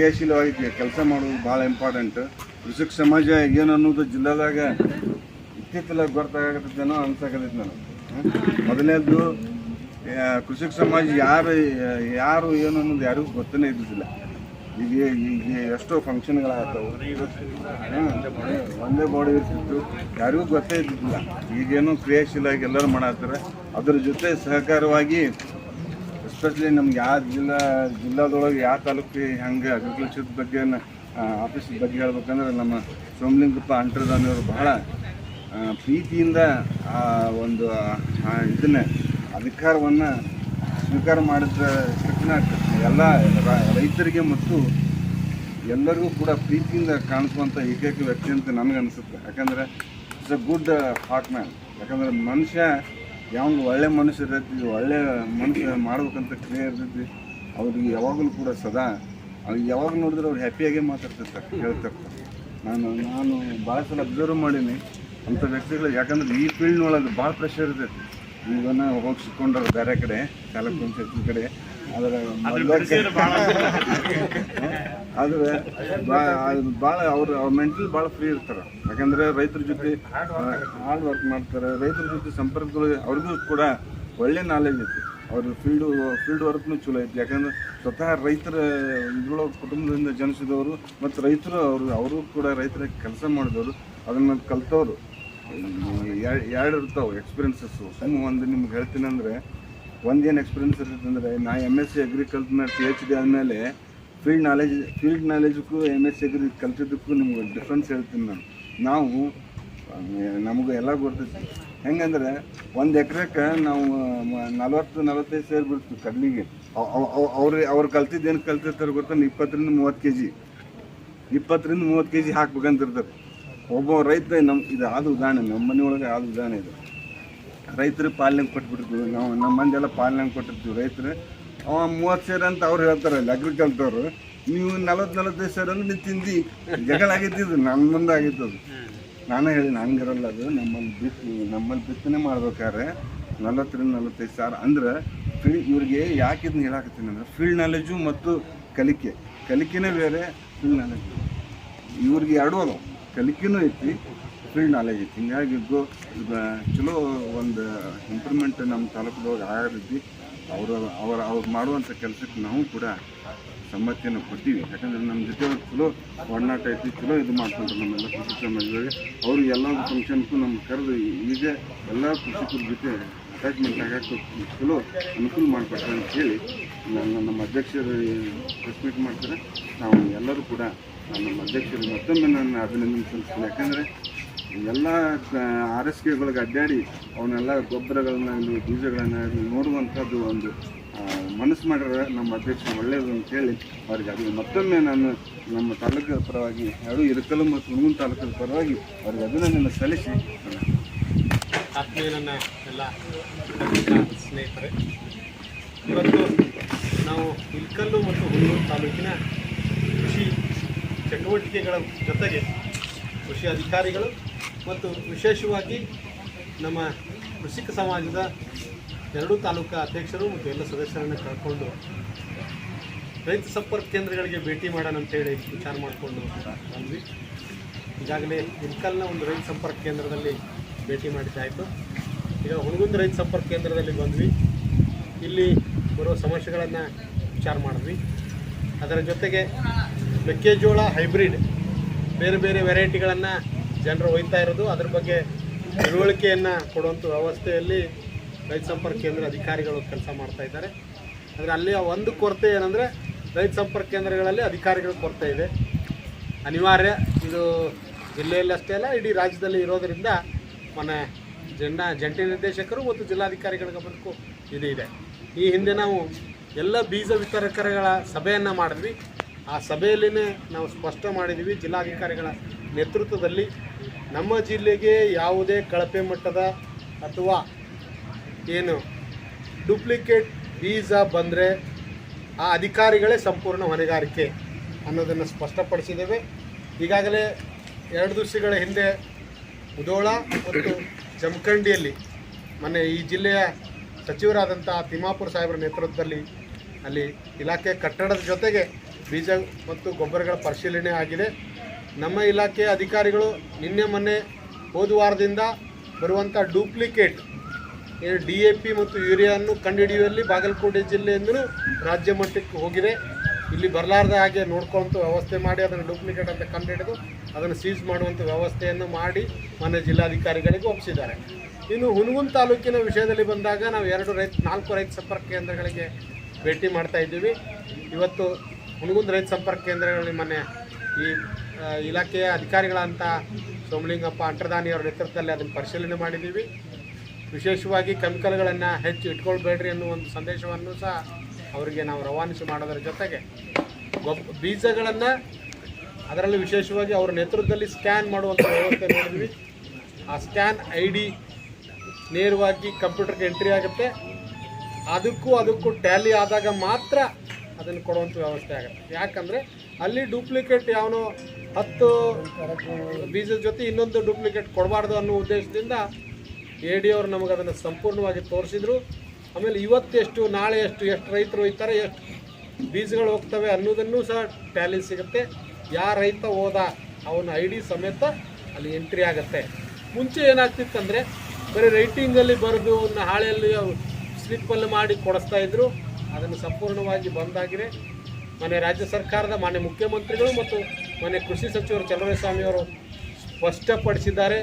ಕ್ರಿಯಾಶೀಲವಾಗಿ ಕೆಲಸ ಮಾಡೋದು ಭಾಳ ಇಂಪಾರ್ಟೆಂಟ್ ಕೃಷಿಕ ಸಮಾಜ ಏನು ಅನ್ನೋದು ಜಿಲ್ಲಾದಾಗ ಇತ್ತಿತ್ತಲಾಗಿ ಗೊತ್ತಾಗತ್ತೇನೋ ಅನ್ಸಕತ್ತೈತಿ ನಾನು ಮೊದಲನೇದು ಕೃಷಿಕ ಸಮಾಜ ಯಾರು ಯಾರು ಏನು ಅನ್ನೋದು ಯಾರಿಗೂ ಗೊತ್ತನೇ ಇದ್ದಿದ್ದಿಲ್ಲ. ಈಗ ಈಗ ಎಷ್ಟೋ ಫಂಕ್ಷನ್ಗಳಾಗ್ತಾವೆ ಒಂದೇ ಬಾಡಿ ಇರ್ತಿತ್ತು. ಯಾರಿಗೂ ಗೊತ್ತೇ ಇದ್ದಿದ್ದಿಲ್ಲ. ಈಗೇನು ಕ್ರಿಯಾಶೀಲವಾಗಿ ಎಲ್ಲರೂ ಮಾಡತ್ತಾರೆ. ಅದ್ರ ಜೊತೆ ಸಹಕಾರವಾಗಿ ಎಸ್ಪೆಷಲಿ ನಮ್ಗೆ ಯಾವ ಜಿಲ್ಲಾ, ಜಿಲ್ಲಾದೊಳಗೆ ಯಾವ ತಾಲೂಕು ಹೆಂಗೆ ಅಗ್ರಿಕಲ್ಚರ್ ಬಗ್ಗೆ ಆಫೀಸ್ ಬಗ್ಗೆ ಹೇಳ್ಬೇಕಂದ್ರೆ ನಮ್ಮ ಸೋಮಲಿಂಗಪ್ಪ ಅಂಟರ್ದಾನಿಯವರು ಬಹಳ ಪ್ರೀತಿಯಿಂದ ಆ ಒಂದು ಇದನ್ನ, ಅಧಿಕಾರವನ್ನು ಸ್ವೀಕಾರ ಮಾಡಿದ ತಕ್ಷಣ ಎಲ್ಲ ರೈತರಿಗೆ ಮತ್ತು ಎಲ್ಲರಿಗೂ ಕೂಡ ಪ್ರೀತಿಯಿಂದ ಕಾಣಿಸುವಂಥ ಏಕೈಕ ವ್ಯಕ್ತಿ ಅಂತ ನನಗೆ ಅನಿಸುತ್ತೆ. ಯಾಕಂದರೆ it's a good hot man ಯಾಕಂದರೆ ಮನುಷ್ಯ ಯಾವ ಒಳ್ಳೆ ಮನುಷ್ಯ ಇರ್ತೈತಿ ಒಳ್ಳೆ ಮನುಷ್ಯ ಮಾಡ್ಬೇಕಂತ ಕ್ರಿಯೆ ಇರ್ತೈತಿ ಅವ್ರಿಗೆ ಯಾವಾಗಲೂ ಕೂಡ ಸದಾ ಅವ್ರಿಗೆ ಯಾವಾಗ ನೋಡಿದ್ರೆ ಅವ್ರು ಹ್ಯಾಪಿಯಾಗೇ ಮಾತಾಡ್ತಿರ್ತಾರೆ ಹೇಳ್ತಾರೆ. ನಾನು ನಾನು ಭಾಳ ಸಲ ಅಬ್ಸರ್ವ್ ಮಾಡೀನಿ. ಅಂಥ ವ್ಯಕ್ತಿಗಳು ಯಾಕಂದ್ರೆ ಈ ಫೀಲ್ಡ್ ಫೀಲ್ಡ್ನೊಳಗೆ ಭಾಳ ಪ್ರೆಷರ್ ಇರ್ತೈತಿ. ಈಗನ ಹೋಗಿ ಸಿಕ್ಕೊಂಡ್ರೆ ಬೇರೆ ಕಡೆ ತಾಲೂಕು ಪಂಚಾಯತ್ ಕಡೆ ಆದರೆ ಆದ್ರೆ ಭಾಳ ಅವ್ರು ಅವ್ರ ಮೆಂಟಲ್ ಭಾಳ ಫ್ರೀ ಇರ್ತಾರೆ. ಯಾಕಂದ್ರೆ ರೈತರ ಜೊತೆ ಹಾರ್ಡ್ ವರ್ಕ್ ಮಾಡ್ತಾರೆ. ರೈತರ ಜೊತೆ ಸಂಪರ್ಕಗಳು ಅವ್ರಿಗೂ ಕೂಡ ಒಳ್ಳೆ ನಾಲೆಜ್ ಐತಿ. ಅವ್ರ ಫೀಲ್ಡ್ ಫೀಲ್ಡ್ ವರ್ಕ್ನು ಚಲೋ ಐತಿ. ಯಾಕಂದ್ರೆ ಸ್ವತಃ ರೈತರ ಇದ್ರೊಳಗೆ ಕುಟುಂಬದಿಂದ ಜನಿಸಿದವರು ಮತ್ತು ರೈತರು ಅವರು ಅವರು ಕೂಡ ರೈತರ ಕೆಲಸ ಮಾಡಿದವರು, ಅದನ್ನು ಕಲ್ತವ್ರು. ಎರಡು ಇರ್ತಾವೆ ಎಕ್ಸ್ಪೀರಿಯನ್ಸಸ್ಸು ಸುಮ್ಮ ಒಂದು ನಿಮ್ಗೆ ಹೇಳ್ತೀನಿ ಅಂದರೆ ಒಂದೇನು ಎಕ್ಸ್ಪೀರಿಯನ್ಸ್ ಇರ್ತೈತೆ ಅಂದರೆ, ನಾ ಎಂ ಎಸ್ ಸಿ ಅಗ್ರಿಕಲ್ಚರ್ನ ಪಿ ಎಚ್ ಡಿ ಆದಮೇಲೆ ಫೀಲ್ಡ್ ನಾಲೆಜ್ ಫೀಲ್ಡ್ ನಾಲೆಜಕ್ಕೂ ಎಂ ಎಸ್ ಸಿಗ್ರಿ ಕಲ್ತಿದ್ದಕ್ಕೂ ನಿಮ್ಗೆ ಡಿಫ್ರೆನ್ಸ್ ಹೇಳ್ತೀನಿ ನಾನು. ನಾವು ನಮಗೆ ಎಲ್ಲ ಗೊತ್ತೈತಿ. ಹೆಂಗಂದ್ರೆ ಒಂದು ಎಕರೆಕ್ಕೆ ನಾವು ನಲವತ್ತು, ನಲವತ್ತೈದು ಸೇರಿ ಬಿಡ್ತೀವಿ ಕಡ್ಲಿಗೆ. ಅವ್ರು ಅವ್ರು ಕಲ್ತಿದ್ದು ಏನು ಕಲ್ತಿರ್ತಾರೆ ಗೊತ್ತಾನೆ ಇಪ್ಪತ್ತರಿಂದ ಮೂವತ್ತು ಕೆ ಜಿ ಇಪ್ಪತ್ತರಿಂದ ಮೂವತ್ತು ಕೆ ಜಿ ಹಾಕ್ಬೇಕಂತಿರ್ತಾರೆ. ಒಬ್ಬ ರೈತ ನಮ್ಮ ಇದು ಆದ ಉದಾಹರಣೆ ನಮ್ಮ ಮನೆಯೊಳಗೆ ಆದ ಉದಾಹರಣೆ ಇದು. ರೈತರು ಪಾಲನೆ ಕೊಟ್ಬಿಡ್ತೀವಿ ನಾವು ನಮ್ಮ ಮಂದಿ ಎಲ್ಲ ಪಾಲನೆ ಕೊಟ್ಟಿರ್ತೀವಿ. ರೈತರು ಅವ ಮೂವತ್ತು ಸೇರ್ ಅಂತ ಅವ್ರು ಹೇಳ್ತಾರೆ ಅಲ್ಲಿ ಅಗ್ರಿಕಲ್ಚರ್ ನೀವು ನಲವತ್ತು ನಲವತ್ತೈದು ಸೇರ್ ಅಂದ್ರೆ ನೀವು ತಿಂದು. ಜಗಳ ಆಗೈತಿ ಇದು ನನ್ನ ಮುಂದೆ ಆಗಿತ್ತು ಅದು. ನಾನೇ ಹೇಳಿ ಹಂಗಿರಲ್ಲ ಅದು. ನಮ್ಮಲ್ಲಿ ಬಿತ್ತು ನಮ್ಮಲ್ಲಿ ಬಿತ್ತನೆ ಮಾಡ್ಬೇಕಾದ್ರೆ ನಲವತ್ತರಿಂದ ನಲವತ್ತೈದು ಸಾವಿರ ಅಂದ್ರೆ ಫೀಲ್ಡ್ ಇವ್ರಿಗೆ ಯಾಕೆ ಇದನ್ನ ಹೇಳಾಕತ್ತೀನಿ ಅಂದ್ರೆ ಫೀಲ್ಡ್ ನಾಲೆಜು ಮತ್ತು ಕಲಿಕೆ. ಕಲಿಕೆನೇ ಬೇರೆ ಫೀಲ್ಡ್ ನಾಲೆಜ್ ಇವ್ರಿಗೆ ಎರಡೂ ಅದಾವ. ಕಲಿಕೆನೂ ಐತಿ ಫೀಲ್ಡ್ ನಾಲೆಜ್ ಐತಿ. ಹಿಂಗಾಗಿ ಚಲೋ ಒಂದು ಇಂಪ್ರೂವ್ಮೆಂಟ್ ನಮ್ಮ ತಾಲೂಕದೊಳಗೆ ಆಗತೈತಿ ಅವರು ಅವರ ಅವ್ರು ಮಾಡುವಂಥ ಕೆಲಸಕ್ಕೆ ನಾವು ಕೂಡ ಸಮ್ಮತಿಯನ್ನು ಕೊಡ್ತೀವಿ. ಯಾಕಂದ್ರೆ ನಮ್ಮ ಜೊತೆ ಅವ್ರು ಚಲೋ ಒಡನಾಟ ಐತಿ ಚಲೋ ಇದು ಮಾಡ್ಕೊಂಡ್ರು ನಮ್ಮೆಲ್ಲ ಕೃಷಿ ಸಮಾಜದಲ್ಲಿ ಅವರು ಎಲ್ಲ ಫಂಕ್ಷನ್ಗೂ ನಮ್ಮ ಕರೆದು ಈಗ ಎಲ್ಲ ಕೃಷಿಕರ ಜೊತೆ ಅಟ್ಯಾಚ್ಮೆಂಟ್ ಆಗಕ್ಕೆ ಚಲೋ ಅನುಕೂಲ ಮಾಡಿಕೊಡ್ತಾರೆ ಅಂತ ಹೇಳಿ ನಮ್ಮ ಅಧ್ಯಕ್ಷರು ರೆಸ್ಪೆಕ್ಟ್ ಮಾಡ್ತಾರೆ. ನಾವು ಎಲ್ಲರೂ ಕೂಡ ನಮ್ಮ ಅಧ್ಯಕ್ಷರು ಮತ್ತೊಮ್ಮೆ ನಾನು ಅಭಿನಂದನೆ ಸಲ್ಲಿಸ್ತೀನಿ. ಯಾಕಂದರೆ ಎಲ್ಲ ಆರ್ ಎಸ್ ಕೆಗಳಿಗೆ ಅಡ್ಡಾಡಿ ಅವನ್ನೆಲ್ಲ ಗೊಬ್ಬರಗಳನ್ನಾಗಲಿ ಬೀಜಗಳನ್ನಾಗಲಿ ನೋಡುವಂಥದ್ದು ಒಂದು ಮನಸ್ಸು ಮಾಡಿದ್ರೆ ನಮ್ಮ ಅಧ್ಯಕ್ಷ ಒಳ್ಳೆಯದು ಅಂತ ಹೇಳಿ ಅವ್ರಿಗೆ ಅದು ಮತ್ತೊಮ್ಮೆ ನಾನು ನಮ್ಮ ತಾಲೂಕಿನ ಪರವಾಗಿ ಎರಡು ಇರಕಲು ಮತ್ತು ಹುಣಗುನ್ ತಾಲೂಕಿನ ಪರವಾಗಿ ಅವ್ರಿಗೆ ಅಭಿನಂದನೆ ಸಲ್ಲಿಸಿ. ನಾನು ಆತ್ಮೀಯ ನನ್ನ ಎಲ್ಲ ಸ್ನೇಹಿತರೆ, ಇವತ್ತು ನಾವು ಇಲ್ಕಲ್ಲು ಮತ್ತು ಹುಣಗುನ್ ತಾಲೂಕಿನ ಕೃಷಿ ಚಟುವಟಿಕೆಗಳ ಜೊತೆಗೆ ಕೃಷಿ ಅಧಿಕಾರಿಗಳು ಮತ್ತು ವಿಶೇಷವಾಗಿ ನಮ್ಮ ಕೃಷಿಕ ಸಮಾಜದ ಎರಡೂ ತಾಲೂಕಾ ಅಧ್ಯಕ್ಷರು ಮತ್ತು ಎಲ್ಲ ಸದಸ್ಯರನ್ನು ಕಳ್ಕೊಂಡು ರೈತ ಸಂಪರ್ಕ ಕೇಂದ್ರಗಳಿಗೆ ಭೇಟಿ ಮಾಡೋಣ ಅಂತೇಳಿ ವಿಚಾರ ಮಾಡಿಕೊಂಡು ಬಂದ್ವಿ. ಈಗಾಗಲೇ ಇಂಕಲ್ನ ಒಂದು ರೈತ ಸಂಪರ್ಕ ಕೇಂದ್ರದಲ್ಲಿ ಭೇಟಿ ಮಾಡಿದ್ದಾಯಿತು. ಈಗ ಹುಣಗುಂದ ರೈತ ಸಂಪರ್ಕ ಕೇಂದ್ರದಲ್ಲಿ ಬಂದ್ವಿ. ಇಲ್ಲಿ ಬರೋ ಸಮಸ್ಯೆಗಳನ್ನು ವಿಚಾರ ಮಾಡಿದ್ವಿ. ಅದರ ಜೊತೆಗೆ ಮೆಕ್ಕೆಜೋಳ ಹೈಬ್ರಿಡ್ ಬೇರೆ ಬೇರೆ ವೆರೈಟಿಗಳನ್ನು ಜನರು ಒಯ್ತಾ ಇರೋದು. ಅದ್ರ ಬಗ್ಗೆ ತಿಳುವಳಿಕೆಯನ್ನು ಕೊಡುವಂಥ ವ್ಯವಸ್ಥೆಯಲ್ಲಿ ರೈತ ಸಂಪರ್ಕ ಕೇಂದ್ರ ಅಧಿಕಾರಿಗಳು ಕೆಲಸ ಮಾಡ್ತಾ ಇದ್ದಾರೆ. ಆದರೆ ಅಲ್ಲಿ ಒಂದು ಕೊರತೆ ಏನಂದರೆ ರೈತ ಸಂಪರ್ಕ ಕೇಂದ್ರಗಳಲ್ಲಿ ಅಧಿಕಾರಿಗಳ ಕೊರತೆ ಇದೆ. ಅನಿವಾರ್ಯ. ಇದು ಜಿಲ್ಲೆಯಲ್ಲಿ ಅಷ್ಟೇ ಅಲ್ಲ, ಇಡೀ ರಾಜ್ಯದಲ್ಲಿ ಇರೋದರಿಂದ ಮನೆ ಜನ ಜಂಟಿ ನಿರ್ದೇಶಕರು ಮತ್ತು ಜಿಲ್ಲಾಧಿಕಾರಿಗಳ ಗಮನಕ್ಕೂ ಇದು ಇದೆ. ಈ ಹಿಂದೆ ನಾವು ಎಲ್ಲ ಬೀಜ ವಿತರಕರಗಳ ಸಭೆಯನ್ನು ಮಾಡಿದ್ವಿ. ಆ ಸಭೆಯಲ್ಲಿನೇ ನಾವು ಸ್ಪಷ್ಟ ಮಾಡಿದ್ದೀವಿ. ಜಿಲ್ಲಾಧಿಕಾರಿಗಳ ನೇತೃತ್ವದಲ್ಲಿ ನಮ್ಮ ಜಿಲ್ಲೆಗೆ ಯಾವುದೇ ಕಳಪೆ ಮಟ್ಟದ ಅಥವಾ ಏನು ಡೂಪ್ಲಿಕೇಟ್ ಬೀಜ ಬಂದರೆ ಆ ಅಧಿಕಾರಿಗಳೇ ಸಂಪೂರ್ಣ ಹೊಣೆಗಾರಿಕೆ ಅನ್ನೋದನ್ನು ಸ್ಪಷ್ಟಪಡಿಸಿದ್ದೇವೆ. ಈಗಾಗಲೇ ಎರಡು ದಿವಸಗಳ ಹಿಂದೆ ಉದೋಳ ಮತ್ತು ಜಮಖಂಡಿಯಲ್ಲಿ ಮೊನ್ನೆ ಈ ಜಿಲ್ಲೆಯ ಸಚಿವರಾದಂಥ ತಿಮ್ಮಾಪುರ ಸಾಹೇಬರ ನೇತೃತ್ವದಲ್ಲಿ ಅಲ್ಲಿ ಇಲಾಖೆ ಕಟ್ಟಡದ ಜೊತೆಗೆ ಬೀಜ ಮತ್ತು ಗೊಬ್ಬರಗಳ ಪರಿಶೀಲನೆ ಆಗಿದೆ. ನಮ್ಮ ಇಲಾಖೆಯ ಅಧಿಕಾರಿಗಳು ನಿನ್ನೆ ಮೊನ್ನೆ ಹೋದ ವಾರದಿಂದ ಬರುವಂಥ ಡೂಪ್ಲಿಕೇಟ್ ಡಿ ಎ ಪಿ ಮತ್ತು ಯೂರಿಯಾವನ್ನು ಕಂಡುಹಿಡಿಯುವಲ್ಲಿ ಬಾಗಲಕೋಟೆ ಜಿಲ್ಲೆಯಿಂದಲೂ ರಾಜ್ಯ ಮಟ್ಟಕ್ಕೆ ಹೋಗಿದೆ. ಇಲ್ಲಿ ಬರಲಾರ್ದ ಹಾಗೆ ನೋಡ್ಕೊಳ್ಳುವಂಥ ವ್ಯವಸ್ಥೆ ಮಾಡಿ, ಅದನ್ನು ಡೂಪ್ಲಿಕೇಟ್ ಅಂತ ಕಂಡುಹಿಡಿದು ಅದನ್ನು ಸೀಸ್ ಮಾಡುವಂಥ ವ್ಯವಸ್ಥೆಯನ್ನು ಮಾಡಿ ಮನೆ ಜಿಲ್ಲಾಧಿಕಾರಿಗಳಿಗೆ ಒಪ್ಪಿಸಿದ್ದಾರೆ. ಇನ್ನು ಹುನಗುನ್ ತಾಲೂಕಿನ ವಿಷಯದಲ್ಲಿ ಬಂದಾಗ ನಾವು ಎರಡು ರೈತ, ನಾಲ್ಕು ರೈತ ಸಂಪರ್ಕ ಕೇಂದ್ರಗಳಿಗೆ ಭೇಟಿ ಮಾಡ್ತಾ ಇದ್ದೀವಿ. ಇವತ್ತು ಹುನಗುಂದ ರೈತ ಸಂಪರ್ಕ ಕೇಂದ್ರಗಳಲ್ಲಿ ಮೊನ್ನೆ ಈ ಇಲಾಖೆಯ ಅಧಿಕಾರಿಗಳಂತ ಸೋಮಲಿಂಗಪ್ಪ ಅಂಟರ್ದಾನಿಯವರ ನೇತೃತ್ವದಲ್ಲಿ ಅದನ್ನು ಪರಿಶೀಲನೆ ಮಾಡಿದ್ದೀವಿ. ವಿಶೇಷವಾಗಿ ಕೆಮಿಕಲ್ಗಳನ್ನು ಹೆಚ್ಚು ಇಟ್ಕೊಳ್ಬೇಡ್ರಿ ಅನ್ನೋ ಒಂದು ಸಂದೇಶವನ್ನು ಸಹ ಅವರಿಗೆ ನಾವು ರವಾನಿಸಿ ಮಾಡೋದರ ಜೊತೆಗೆ ಗೊಬ್ಬ ಬೀಜಗಳನ್ನು ಅದರಲ್ಲಿ ವಿಶೇಷವಾಗಿ ಅವರ ನೇತೃತ್ವದಲ್ಲಿ ಸ್ಕ್ಯಾನ್ ಮಾಡುವಂಥ ವ್ಯವಸ್ಥೆ ನೋಡಿದ್ವಿ. ಆ ಸ್ಕ್ಯಾನ್ ಐ ಡಿ ನೇರವಾಗಿ ಕಂಪ್ಯೂಟರ್ಗೆ ಎಂಟ್ರಿ ಆಗುತ್ತೆ. ಅದಕ್ಕೂ ಅದಕ್ಕೂ ಟ್ಯಾಲಿ ಆದಾಗ ಮಾತ್ರ ಅದನ್ನು ಕೊಡುವಂಥ ವ್ಯವಸ್ಥೆ ಆಗುತ್ತೆ. ಯಾಕಂದರೆ ಅಲ್ಲಿ ಡೂಪ್ಲಿಕೇಟ್ ಯಾವನೋ ಹತ್ತು ಬೀಜದ ಜೊತೆ ಇನ್ನೊಂದು ಡೂಪ್ಲಿಕೇಟ್ ಕೊಡಬಾರ್ದು ಅನ್ನೋ ಉದ್ದೇಶದಿಂದ ಎ ಡಿ ಅವರು ನಮಗೆ ಅದನ್ನು ಸಂಪೂರ್ಣವಾಗಿ ತೋರಿಸಿದ್ರು. ಆಮೇಲೆ ಇವತ್ತೆಷ್ಟು ನಾಳೆ ಎಷ್ಟು ಎಷ್ಟು ರೈತರು ಒಯ್ತಾರೆ ಎಷ್ಟು ಬೀಜಗಳು ಹೋಗ್ತವೆ ಅನ್ನೋದನ್ನು ಸಹ ಟ್ಯಾಲಿ ಸಿಗುತ್ತೆ. ಯಾರ ರೈತ ಹೋದ ಅವನ ಐ ಡಿ ಸಮೇತ ಅಲ್ಲಿ ಎಂಟ್ರಿ ಆಗುತ್ತೆ. ಮುಂಚೆ ಏನಾಗ್ತಿತ್ತಂದರೆ ಬರೀ ರೈಟಿಂಗಲ್ಲಿ ಬರೆದು ಹಾಳೆಯಲ್ಲಿ ಸ್ಲಿಪ್ಪಲ್ಲಿ ಮಾಡಿ ಕೊಡಿಸ್ತಾ ಇದ್ರು. ಅದನ್ನು ಸಂಪೂರ್ಣವಾಗಿ ಬಂದಾಗಿದೆ ಮನೆ ರಾಜ್ಯ ಸರ್ಕಾರದ ಮಾನ್ಯ ಮುಖ್ಯಮಂತ್ರಿಗಳು ಮತ್ತು ಮನೆ ಕೃಷಿ ಸಚಿವರು ಅವರು ಸ್ಪಷ್ಟಪಡಿಸಿದ್ದಾರೆ.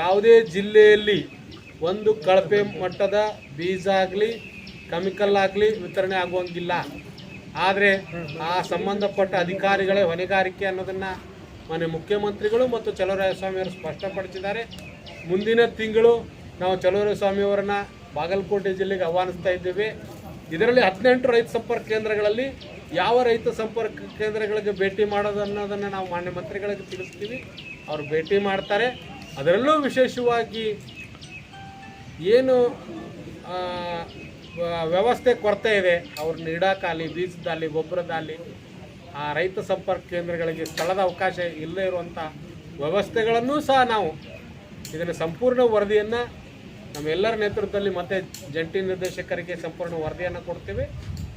ಯಾವುದೇ ಜಿಲ್ಲೆಯಲ್ಲಿ ಒಂದು ಕಳಪೆ ಮಟ್ಟದ ಬೀಜ ಆಗಲಿ, ಕೆಮಿಕಲ್ ಆಗಲಿ ವಿತರಣೆ ಆಗುವಂಗಿಲ್ಲ. ಆದರೆ ಆ ಸಂಬಂಧಪಟ್ಟ ಅಧಿಕಾರಿಗಳೇ ಹೊಣೆಗಾರಿಕೆ ಅನ್ನೋದನ್ನು ಮನೆ ಮುಖ್ಯಮಂತ್ರಿಗಳು ಮತ್ತು ಚಲುವರಾಯಸ್ವಾಮಿಯವರು ಸ್ಪಷ್ಟಪಡಿಸಿದ್ದಾರೆ. ಮುಂದಿನ ತಿಂಗಳು ನಾವು ಚಲುವರಾಯಸ್ವಾಮಿಯವರನ್ನ ಬಾಗಲಕೋಟೆ ಜಿಲ್ಲೆಗೆ ಆಹ್ವಾನಿಸ್ತಾ ಇದ್ದೇವೆ. ಇದರಲ್ಲಿ ಹದಿನೆಂಟು ರೈತ ಸಂಪರ್ಕ ಕೇಂದ್ರಗಳಲ್ಲಿ ಯಾವ ರೈತ ಸಂಪರ್ಕ ಕೇಂದ್ರಗಳಿಗೆ ಭೇಟಿ ಮಾಡೋದು ಅನ್ನೋದನ್ನು ನಾವು ಮಾನ್ಯ ಮಂತ್ರಿಗಳಿಗೆ ತಿಳಿಸ್ತೀವಿ. ಅವರು ಭೇಟಿ ಮಾಡ್ತಾರೆ. ಅದರಲ್ಲೂ ವಿಶೇಷವಾಗಿ ಏನು ವ್ಯವಸ್ಥೆ ಕೊರತೆ ಇದೆ. ಅವ್ರನ್ನ ಇಡೋಕ್ಕಾಗಲಿ ಬೀಜದಲ್ಲಿ ಗೊಬ್ಬರದಲ್ಲಿ ಆ ರೈತ ಸಂಪರ್ಕ ಕೇಂದ್ರಗಳಿಗೆ ಸ್ಥಳದ ಅವಕಾಶ ಇಲ್ಲದೇ ಇರುವಂಥ ವ್ಯವಸ್ಥೆಗಳನ್ನು ಸಹ ನಾವು ಇದನ್ನು ಸಂಪೂರ್ಣ ವರದಿಯನ್ನು ನಮ್ಮೆಲ್ಲರ ನೇತೃತ್ವದಲ್ಲಿ ಮತ್ತೆ ಜಂಟಿ ನಿರ್ದೇಶಕರಿಗೆ ಸಂಪೂರ್ಣ ವರದಿಯನ್ನು ಕೊಡ್ತೇವೆ.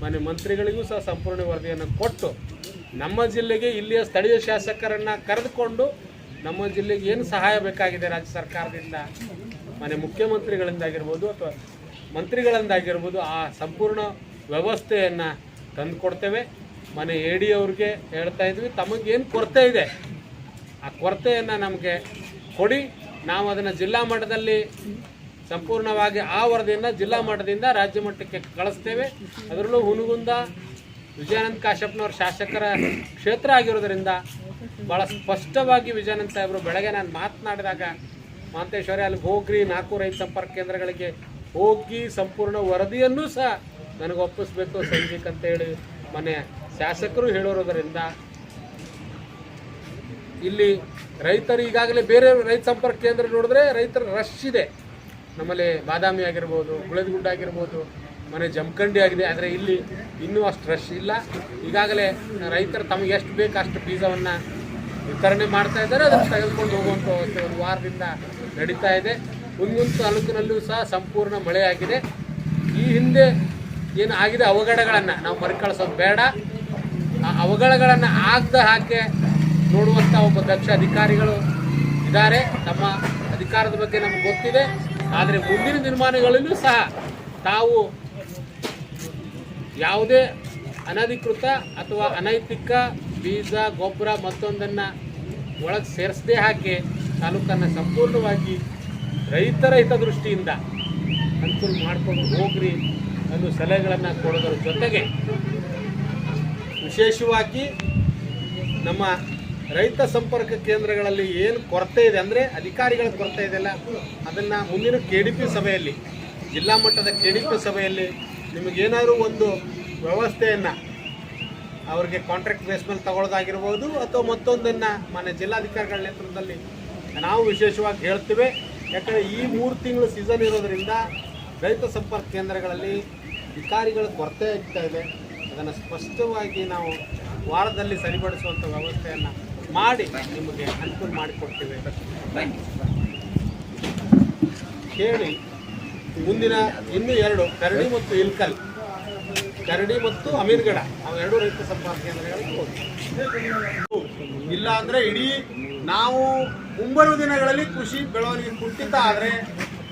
ಮನೆ ಮಂತ್ರಿಗಳಿಗೂ ಸಹ ಸಂಪೂರ್ಣ ವರದಿಯನ್ನು ಕೊಟ್ಟು ನಮ್ಮ ಜಿಲ್ಲೆಗೆ ಇಲ್ಲಿಯ ಸ್ಥಳೀಯ ಶಾಸಕರನ್ನು ಕರೆದುಕೊಂಡು ನಮ್ಮ ಜಿಲ್ಲೆಗೆ ಏನು ಸಹಾಯ ಬೇಕಾಗಿದೆ ರಾಜ್ಯ ಸರ್ಕಾರದಿಂದ ಮನೆ ಮುಖ್ಯಮಂತ್ರಿಗಳಿಂದಾಗಿರ್ಬೋದು ಅಥವಾ ಮಂತ್ರಿಗಳಿಂದಾಗಿರ್ಬೋದು ಆ ಸಂಪೂರ್ಣ ವ್ಯವಸ್ಥೆಯನ್ನು ತಂದುಕೊಡ್ತೇವೆ. ಮನೆ ಎ ಡಿ ಅವ್ರಿಗೆ ಹೇಳ್ತಾ ಇದ್ವಿ ತಮಗೇನು ಕೊರತೆ ಇದೆ, ಆ ಕೊರತೆಯನ್ನು ನಮಗೆ ಕೊಡಿ. ನಾವು ಅದನ್ನು ಜಿಲ್ಲಾ ಮಟ್ಟದಲ್ಲಿ ಸಂಪೂರ್ಣವಾಗಿ ಆ ವರದಿಯನ್ನು ಜಿಲ್ಲಾ ಮಟ್ಟದಿಂದ ರಾಜ್ಯ ಮಟ್ಟಕ್ಕೆ ಕಳಿಸ್ತೇವೆ. ಅದರಲ್ಲೂ ಹುನಗುಂದ, ವಿಜಯಾನಂದ ಕಾಶ್ಯಪ್ನವ್ರ ಶಾಸಕರ ಕ್ಷೇತ್ರ ಆಗಿರೋದ್ರಿಂದ ಭಾಳ ಸ್ಪಷ್ಟವಾಗಿ ವಿಜಯಾನಂದ ಸಾಹೇಬರು ಬೆಳಗ್ಗೆ ನಾನು ಮಾತನಾಡಿದಾಗ ಮಾಂತೇಶ್ವರಿ ಅಲ್ಲಿಗೆ ಹೋಗ್ರಿ, ನಾಲ್ಕು ರೈತ ಸಂಪರ್ಕ ಕೇಂದ್ರಗಳಿಗೆ ಹೋಗಿ ಸಂಪೂರ್ಣ ವರದಿಯನ್ನು ಸಹ ನನಗೆ ಒಪ್ಪಿಸ್ಬೇಕು ಸಂಜೀಕ್ ಅಂತೇಳಿ ಮನೆ ಶಾಸಕರು ಹೇಳಿರೋದರಿಂದ ಇಲ್ಲಿ ರೈತರು ಈಗಾಗಲೇ ಬೇರೆ ರೈತ ಸಂಪರ್ಕ ಕೇಂದ್ರ ನೋಡಿದ್ರೆ ರೈತರ ರಶ್ ಇದೆ. ನಮ್ಮಲ್ಲಿ ಬಾದಾಮಿ ಆಗಿರ್ಬೋದು ಗುಳದಗುಡ್ಡ ಆಗಿರ್ಬೋದು, ಮನೆ ಜಮಖಂಡಿ ಆಗಿದೆ. ಆದರೆ ಇಲ್ಲಿ ಇನ್ನೂ ಅಷ್ಟು ರಶ್ ಇಲ್ಲ. ಈಗಾಗಲೇ ರೈತರು ತಮಗೆ ಎಷ್ಟು ಬೇಕು ಅಷ್ಟು ಬೀಜವನ್ನು ವಿತರಣೆ ಮಾಡ್ತಾ ಇದ್ದಾರೆ. ಅದನ್ನು ತೆಗೆದುಕೊಂಡು ಹೋಗುವಂಥ ವ್ಯವಸ್ಥೆ ಒಂದು ವಾರದಿಂದ ನಡೀತಾ ಇದೆ. ಮುಂದೊಂದು ತಾಲೂಕಿನಲ್ಲೂ ಸಹ ಸಂಪೂರ್ಣ ಮಳೆಯಾಗಿದೆ ಈ ಹಿಂದೆ ಏನು ಆಗಿದೆ? ಅವಘಡಗಳನ್ನು ನಾವು ಮರುಕಳಿಸೋದು ಬೇಡ. ಆ ಅವಘಡಗಳನ್ನು ಆಗದ ಹಾಗೆ ನೋಡುವಂಥ ಒಬ್ಬ ದಕ್ಷ ಅಧಿಕಾರಿಗಳು ಇದ್ದಾರೆ. ನಮ್ಮ ಅಧಿಕಾರದ ಬಗ್ಗೆ ನಮ್ಗೆ ಗೊತ್ತಿದೆ. ಆದರೆ ಮುಂದಿನ ದಿನಮಾನಗಳಲ್ಲೂ ಸಹ ತಾವು ಯಾವುದೇ ಅನಧಿಕೃತ ಅಥವಾ ಅನೈತಿಕ ಬೀಜ, ಗೊಬ್ಬರ ಮತ್ತೊಂದನ್ನು ಒಳಗೆ ಸೇರಿಸದೇ ಹಾಕಿ ತಾಲೂಕನ್ನು ಸಂಪೂರ್ಣವಾಗಿ ರೈತರ ಹಿತದೃಷ್ಟಿಯಿಂದ ಅನುಕೂಲ ಮಾಡಿಕೊಂಡು ಹೋಗ್ರಿ ಅನ್ನೋ ಸಲಹೆಗಳನ್ನು ಕೊಡೋದರ ಜೊತೆಗೆ ವಿಶೇಷವಾಗಿ ನಮ್ಮ ರೈತ ಸಂಪರ್ಕ ಕೇಂದ್ರಗಳಲ್ಲಿ ಏನು ಕೊರತೆ ಇದೆ ಅಂದರೆ ಅಧಿಕಾರಿಗಳ ಕೊರತೆ ಇದೆಯಲ್ಲ ಅದನ್ನು ಮುಂದಿನ ಕೆ ಡಿ ಪಿ ಸಭೆಯಲ್ಲಿ, ಜಿಲ್ಲಾ ಮಟ್ಟದ ಕೆ ಡಿ ಪಿ ಸಭೆಯಲ್ಲಿ ನಿಮಗೇನಾದರೂ ಒಂದು ವ್ಯವಸ್ಥೆಯನ್ನು ಅವರಿಗೆ ಕಾಂಟ್ರಾಕ್ಟ್ ಬೇಸ್ ಮೇಲೆ ತಗೊಳ್ಳೋದಾಗಿರ್ಬೋದು ಅಥವಾ ಮತ್ತೊಂದನ್ನು ಮನೆ ಜಿಲ್ಲಾಧಿಕಾರಿಗಳ ನೇತೃತ್ವದಲ್ಲಿ ನಾವು ವಿಶೇಷವಾಗಿ ಹೇಳ್ತೇವೆ. ಯಾಕಂದರೆ ಈ ಮೂರು ತಿಂಗಳು ಸೀಸನ್ ಇರೋದರಿಂದ ರೈತ ಸಂಪರ್ಕ ಕೇಂದ್ರಗಳಲ್ಲಿ ಅಧಿಕಾರಿಗಳ ಕೊರತೆ ಆಗ್ತಾ ಇದೆ. ಅದನ್ನು ಸ್ಪಷ್ಟವಾಗಿ ನಾವು ವಾರದಲ್ಲಿ ಸರಿಪಡಿಸುವಂಥ ವ್ಯವಸ್ಥೆಯನ್ನು ಮಾಡಿ ನಿಮಗೆ ಅನುಕೂಲ ಮಾಡಿಕೊಡ್ತೇವೆ. ಕೇಳಿ. ಮುಂದಿನ ಇನ್ನೂ ಎರಡು, ಕರಡಿ ಮತ್ತು ಇಲ್ಕಲ್. ಕರಡಿ ಮತ್ತು ಅಮೀನ್ಗಡ ಅವೆರಡು ರೈತ ಸಂಪರ್ಕ ಕೇಂದ್ರಗಳಿಗೆ ಇಲ್ಲ ಅಂದ್ರೆ ಇಡೀ ನಾವು ಮುಂಬರುವ ದಿನಗಳಲ್ಲಿ ಕೃಷಿ ಬೆಳವಣಿಗೆ ಕುಂಠಿತ ಆದರೆ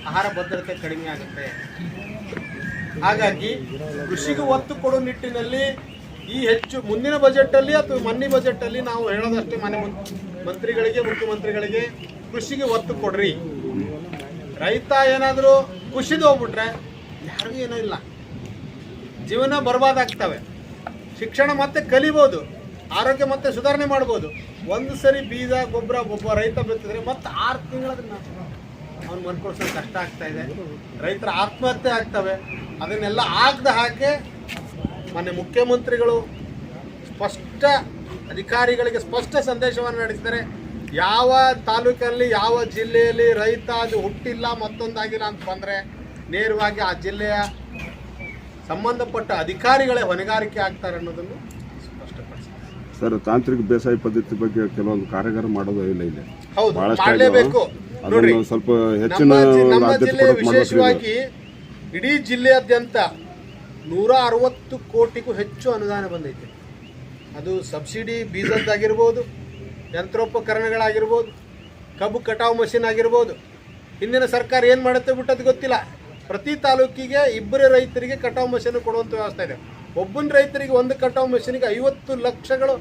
ಆಹಾರ ಭದ್ರತೆ ಕಡಿಮೆ ಆಗುತ್ತೆ. ಹಾಗಾಗಿ ಕೃಷಿಗೆ ಒತ್ತು ಕೊಡೋ ನಿಟ್ಟಿನಲ್ಲಿ ಈ ಹೆಚ್ಚು ಮುಂದಿನ ಬಜೆಟಲ್ಲಿ ಅಥವಾ ಮನ್ನಿ ಬಜೆಟಲ್ಲಿ ನಾವು ಹೇಳೋದಷ್ಟೇ ಮನೆ ಮಂತ್ರಿಗಳಿಗೆ, ಮುಖ್ಯಮಂತ್ರಿಗಳಿಗೆ ಕೃಷಿಗೆ ಒತ್ತು ಕೊಡ್ರಿ. ರೈತ ಏನಾದರೂ ಖುಷಿದು ಹೋಗ್ಬಿಟ್ರೆ ಯಾರಿಗೂ ಏನೂ ಇಲ್ಲ. ಜೀವನ ಬರ್ಬಾದಾಗ್ತವೆ. ಶಿಕ್ಷಣ ಮತ್ತೆ ಕಲಿಬೋದು. ಆರೋಗ್ಯ ಮತ್ತೆ ಸುಧಾರಣೆ ಮಾಡ್ಬೋದು. ಒಂದು ಸರಿ ಬೀಜ, ಗೊಬ್ಬರ ಒಬ್ಬ ರೈತ ಬಿತ್ತಿದ್ರೆ ಮತ್ತೆ ಆರು ತಿಂಗಳದನ್ನ ಅವ್ನು ಮನ್ಕೊಳ್ಸೋದು ಕಷ್ಟ ಆಗ್ತಾ ಇದೆ. ರೈತರ ಆತ್ಮಹತ್ಯೆ ಆಗ್ತವೆ. ಅದನ್ನೆಲ್ಲ ಆಗದ ಹಾಗೆ ಮೊನ್ನೆ ಮುಖ್ಯಮಂತ್ರಿಗಳು ಸ್ಪಷ್ಟ ಅಧಿಕಾರಿಗಳಿಗೆ ಸ್ಪಷ್ಟ ಸಂದೇಶವನ್ನು ನಡೆಸಿದರೆ ಯಾವ ತಾಲೂಕಲ್ಲಿ ಯಾವ ಜಿಲ್ಲೆಯಲ್ಲಿ ರೈತ ಅದು ಹುಟ್ಟಿಲ್ಲ ಮತ್ತೊಂದಾಗಿಲ್ಲ ಅಂತ ಬಂದರೆ ನೇರವಾಗಿ ಆ ಜಿಲ್ಲೆಯ ಸಂಬಂಧಪಟ್ಟ ಅಧಿಕಾರಿಗಳೇ ಹೊಣೆಗಾರಿಕೆ ಆಗ್ತಾರೆ ಅನ್ನೋದನ್ನು ಸ್ಪಷ್ಟಪಡಿಸಿದ್ದಾರೆ ಸರ್ ತಾಂತ್ರಿಕ ಬೇಸಾಯ ಪದ್ಧತಿ ಬಗ್ಗೆ ಕೆಲವೊಂದು ಕಾರ್ಯಾಗಾರ ಮಾಡೋದು ಇಲ್ಲ ಇಲ್ಲಿ ಹೌದು ಮಾಡಲೇಬೇಕು. ಸ್ವಲ್ಪ ಹೆಚ್ಚಿನ. ವಿಶೇಷವಾಗಿ ಇಡೀ ಜಿಲ್ಲೆಯಾದ್ಯಂತ ನೂರ ಅರವತ್ತು ಕೋಟಿಗೂ ಹೆಚ್ಚು ಅನುದಾನ ಬಂದೈತೆ. ಅದು ಸಬ್ಸಿಡಿ ಬೀಜದ್ದಾಗಿರ್ಬೋದು ಯಂತ್ರೋಪಕರಣಗಳಾಗಿರ್ಬೋದು ಕಬ್ಬು ಕಟಾವು ಮಷಿನ್ ಆಗಿರ್ಬೋದು. ಹಿಂದಿನ ಸರ್ಕಾರ ಏನು ಮಾಡುತ್ತೆ ಬಿಟ್ಟದ್ದು ಗೊತ್ತಿಲ್ಲ. ಪ್ರತಿ ತಾಲೂಕಿಗೆ ಇಬ್ಬರು ರೈತರಿಗೆ ಕಟಾವು ಮಷೀನ್ ಕೊಡುವಂಥ ವ್ಯವಸ್ಥೆ ಇದೆ. ಒಬ್ಬನ ರೈತರಿಗೆ ಒಂದು ಕಟಾವು ಮಷಿನಿಗೆ ಐವತ್ತು ಲಕ್ಷಗಳು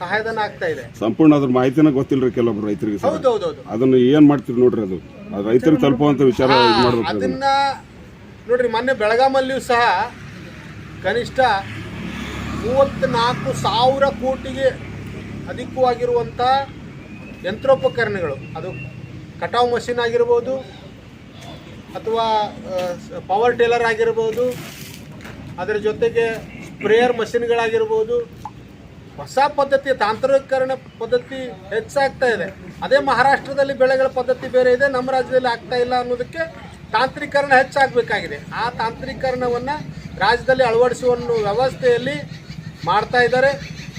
ಸಹಾಯಧನ ಆಗ್ತಾ ಇದೆ. ಸಂಪೂರ್ಣ ಅದ್ರ ಮಾಹಿತಿನ ಗೊತ್ತಿಲ್ಲ ಕೆಲವೊಬ್ಬರು ರೈತರಿಗೆ ಅದನ್ನು ಹೌದು ಅದನ್ನ ಏನ್ ಮಾಡ್ತೀರಿ ನೋಡ್ರಿ ಅದು. ರೈತರಿಗೆ ತಲುಪುವಂತ ವಿಚಾರ ಮಾಡಬೇಕು ಅದನ್ನ. ನೋಡ್ರಿ ಮೊನ್ನೆ ಬೆಳಗಾಮಲ್ಲಿಯೂ ಸಹ ಕನಿಷ್ಠ ಮೂವತ್ತ್ನಾಲ್ಕು ಸಾವಿರ ಕೋಟಿಗೆ ಅಧಿಕವಾಗಿರುವಂಥ ಯಂತ್ರೋಪಕರಣಗಳು. ಅದು ಕಟಾವು ಮಷಿನ್ ಆಗಿರ್ಬೋದು ಅಥವಾ ಪವರ್ ಟೇಲರ್ ಆಗಿರ್ಬೋದು, ಅದರ ಜೊತೆಗೆ ಸ್ಪ್ರೇಯರ್ ಮಷಿನ್ಗಳಾಗಿರ್ಬೋದು. ಹೊಸ ಪದ್ಧತಿ ತಾಂತ್ರಿಕರಣ ಪದ್ಧತಿ ಹೆಚ್ಚಾಗ್ತಾ ಇದೆ. ಅದೇ ಮಹಾರಾಷ್ಟ್ರದಲ್ಲಿ ಬೆಳೆಗಳ ಪದ್ಧತಿ ಬೇರೆ ಇದೆ, ನಮ್ಮ ರಾಜ್ಯದಲ್ಲಿ ಆಗ್ತಾ ಇಲ್ಲ ಅನ್ನೋದಕ್ಕೆ ತಾಂತ್ರಿಕರಣ ಹೆಚ್ಚಾಗಬೇಕಾಗಿದೆ. ಆ ತಾಂತ್ರಿಕರಣವನ್ನು ರಾಜ್ಯದಲ್ಲಿ ಅಳವಡಿಸುವ ವ್ಯವಸ್ಥೆಯಲ್ಲಿ ಮಾಡ್ತಾ ಇದ್ದಾರೆ.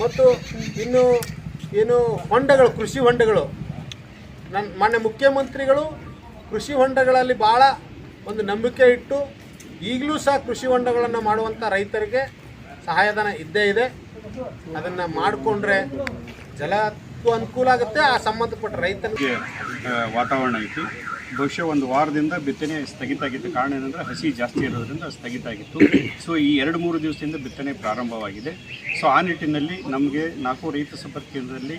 ಮತ್ತು ಇನ್ನು ಏನು ಹೊಂಡಗಳು, ಕೃಷಿ ಹೊಂಡಗಳು. ನನ್ನ ಮೊನ್ನೆ ಮುಖ್ಯಮಂತ್ರಿಗಳು ಕೃಷಿ ಹೊಂಡಗಳಲ್ಲಿ ಭಾಳ ಒಂದು ನಂಬಿಕೆ ಇಟ್ಟು ಈಗಲೂ ಸಹ ಕೃಷಿ ಹೊಂಡಗಳನ್ನು ಮಾಡುವಂಥ ರೈತರಿಗೆ ಸಹಾಯಧನ ಇದ್ದೇ ಇದೆ. ಅದನ್ನು ಮಾಡಿಕೊಂಡ್ರೆ ಜಲಕ್ಕೂ ಅನುಕೂಲ ಆಗುತ್ತೆ. ಆ ಸಂಬಂಧಪಟ್ಟ ರೈತನಿಗೆ ವಾತಾವರಣ ಐತಿ ಬಹುಶಃ ಒಂದು ವಾರದಿಂದ ಬಿತ್ತನೆ ಸ್ಥಗಿತ ಆಗಿತ್ತು ಕಾರಣ ಏನಂದರೆ ಹಸಿ ಜಾಸ್ತಿ ಇರೋದ್ರಿಂದ ಸ್ಥಗಿತ ಆಗಿತ್ತು. ಸೊ ಈ ಎರಡು ಮೂರು ದಿವಸದಿಂದ ಬಿತ್ತನೆ ಪ್ರಾರಂಭವಾಗಿದೆ. ಸೊ ಆ ನಿಟ್ಟಿನಲ್ಲಿ ನಮಗೆ ನಾಲ್ಕು ರೈತ ಸಂಪರ್ಕ ಕೇಂದ್ರದಲ್ಲಿ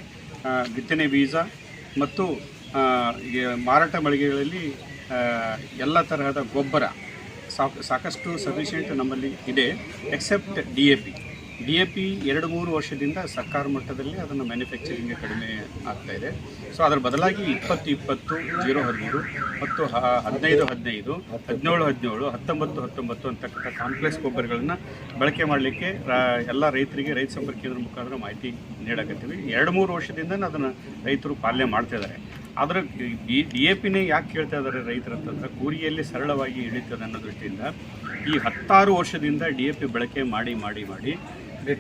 ಬಿತ್ತನೆ ಬೀಜ ಮತ್ತು ಮಾರಾಟ ಮಳಿಗೆಗಳಲ್ಲಿ ಎಲ್ಲ ತರಹದ ಗೊಬ್ಬರ ಸಾಕ್, ಸಾಕಷ್ಟು ಸಫಿಷಿಯೆಂಟ್ ನಮ್ಮಲ್ಲಿ ಇದೆ except D A P D A P ಎರಡು ಮೂರು ವರ್ಷದಿಂದ ಸರ್ಕಾರ ಮಟ್ಟದಲ್ಲಿ ಅದನ್ನು ಮ್ಯಾನುಫ್ಯಾಕ್ಚರಿಂಗ್ ಕಡಿಮೆ ಆಗ್ತಾ ಇದೆ. ಸೊ, ಅದರ ಬದಲಾಗಿ ಇಪ್ಪತ್ತು ಇಪ್ಪತ್ತು, ಜೀರೋ ಹದಿಮೂರು ಮತ್ತು ಹದಿನೈದು ಹದಿನೈದು, ಹದಿನೇಳು ಹದಿನೇಳು, ಹತ್ತೊಂಬತ್ತು ಹತ್ತೊಂಬತ್ತು ಅಂತಕ್ಕಂಥ ಕಾಂಪ್ಲೆಕ್ಸ್ ಗೊಬ್ಬರಗಳನ್ನು ಬಳಕೆ ಮಾಡಲಿಕ್ಕೆ ಎಲ್ಲ ರೈತರಿಗೆ, ರೈತ ಸಂಪರ್ಕ ಕೇಂದ್ರ ಮುಖಾಂತರ ಮಾಹಿತಿ ನೀಡಕತ್ತೀವಿ. ಎರಡು ಮೂರು ವರ್ಷದಿಂದ ಅದನ್ನು ರೈತರು ಪಾಲನೆ ಮಾಡ್ತಾ ಇದ್ದಾರೆ. ಆದರೆ ಡಿ ಎ ಪಿನೇ ಯಾಕೆ ಕೇಳ್ತಾ ಇದ್ದಾರೆ ರೈತರು ಅಂತಂದ್ರೆ, ಕೂರಿಯಲ್ಲಿ ಸರಳವಾಗಿ ಇಳಿತದೆ ಅನ್ನೋ ದೃಷ್ಟಿಯಿಂದ ಈ ಹತ್ತಾರು ವರ್ಷದಿಂದ ಡಿ ಎ ಪಿ ಬಳಕೆ ಮಾಡಿ ಮಾಡಿ ಮಾಡಿ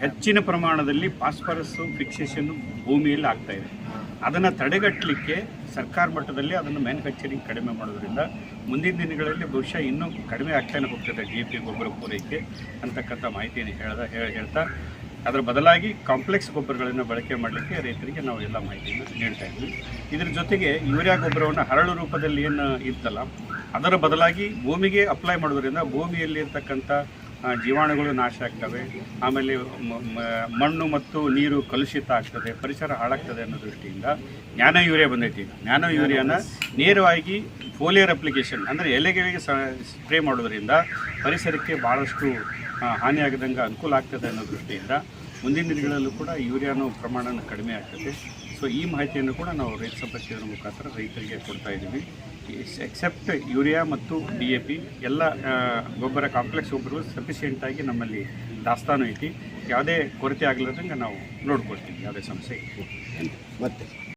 ಹೆಚ್ಚಿನ ಪ್ರಮಾಣದಲ್ಲಿ ಫಾಸ್ಫರಸ್ಸು ಫಿಕ್ಸೇಷನ್ನು ಭೂಮಿಯಲ್ಲಿ ಆಗ್ತಾ ಇದೆ. ಅದನ್ನು ತಡೆಗಟ್ಟಲಿಕ್ಕೆ ಸರ್ಕಾರ ಮಟ್ಟದಲ್ಲಿ ಅದನ್ನು ಮ್ಯಾನುಫ್ಯಾಕ್ಚರಿಂಗ್ ಕಡಿಮೆ ಮಾಡೋದ್ರಿಂದ ಮುಂದಿನ ದಿನಗಳಲ್ಲಿ ಬಹುಶಃ ಇನ್ನೂ ಕಡಿಮೆ ಆಗ್ತಾನೆ ಹೋಗ್ತದೆ ಡಿ ಪಿ ಗೊಬ್ಬರ ಪೂರೈಕೆ ಅಂತಕ್ಕಂಥ ಮಾಹಿತಿಯನ್ನು ಹೇಳ್ದ ಹೇಳಿ ಹೇಳ್ತಾ ಅದರ ಬದಲಾಗಿ ಕಾಂಪ್ಲೆಕ್ಸ್ ಗೊಬ್ಬರಗಳನ್ನು ಬಳಕೆ ಮಾಡಲಿಕ್ಕೆ ರೈತರಿಗೆ ನಾವು ಎಲ್ಲ ಮಾಹಿತಿಯನ್ನು ನೀಡ್ತಾ ಇದ್ವಿ. ಇದರ ಜೊತೆಗೆ ಯೂರಿಯಾ ಗೊಬ್ಬರವನ್ನು ಹರಳು ರೂಪದಲ್ಲಿ ಏನು ಇತ್ತಲ್ಲ ಅದರ ಬದಲಾಗಿ ಭೂಮಿಗೆ ಅಪ್ಲೈ ಮಾಡೋದ್ರಿಂದ ಭೂಮಿಯಲ್ಲಿ ಇರ್ತಕ್ಕಂಥ ಆ, ಜೀವಾಣುಗಳು ನಾಶ ಆಗ್ತವೆ. ಆಮೇಲೆ ಮಣ್ಣು ಮತ್ತು ನೀರು ಕಲುಷಿತ ಆಗ್ತದೆ, ಪರಿಸರ ಹಾಳಾಗ್ತದೆ ಅನ್ನೋ ದೃಷ್ಟಿಯಿಂದ ನ್ಯಾನೋ ಯೂರಿಯಾ ಬಂದೈತಿ ನ್ಯಾನೋ ಯೂರಿಯಾನ ನೇರವಾಗಿ ಫೋಲಿಯರ್ ಅಪ್ಲಿಕೇಶನ್, ಅಂದರೆ ಎಲೆಗಳಿಗೆ ಸ್ಪ್ರೇ ಮಾಡೋದ್ರಿಂದ ಪರಿಸರಕ್ಕೆ ಭಾಳಷ್ಟು ಹಾನಿಯಾಗದಂಗೆ ಅನುಕೂಲ ಆಗ್ತದೆ ಅನ್ನೋ ದೃಷ್ಟಿಯಿಂದ ಮುಂದಿನ ದಿನಗಳಲ್ಲೂ ಕೂಡ ಯೂರಿಯಾನು ಪ್ರಮಾಣನ ಕಡಿಮೆ ಆಗ್ತದೆ. ಸೊ ಈ ಮಾಹಿತಿಯನ್ನು ಕೂಡ ನಾವು ರೈತ ಸಂಪರ್ಕ ಮುಖಾಂತರ ರೈತರಿಗೆ ಕೊಡ್ತಾ ಇದ್ದೀವಿ. ಎಕ್ಸೆಪ್ಟ್ ಯೂರಿಯಾ ಮತ್ತು ಡಿ ಎ ಪಿ ಎಲ್ಲ ಗೊಬ್ಬರ ಕಾಂಪ್ಲೆಕ್ಸ್ ಗೊಬ್ಬರಗಳು ಸಫಿಷಿಯೆಂಟಾಗಿ ನಮ್ಮಲ್ಲಿ ದಾಸ್ತಾನು ಐತಿ. ಯಾವುದೇ ಕೊರತೆ ಆಗಲಾರ್ದಂಗೆ ನಾವು ನೋಡ್ಕೊಳ್ತೀವಿ, ಯಾವುದೇ ಸಮಸ್ಯೆ ಮತ್ತೆ?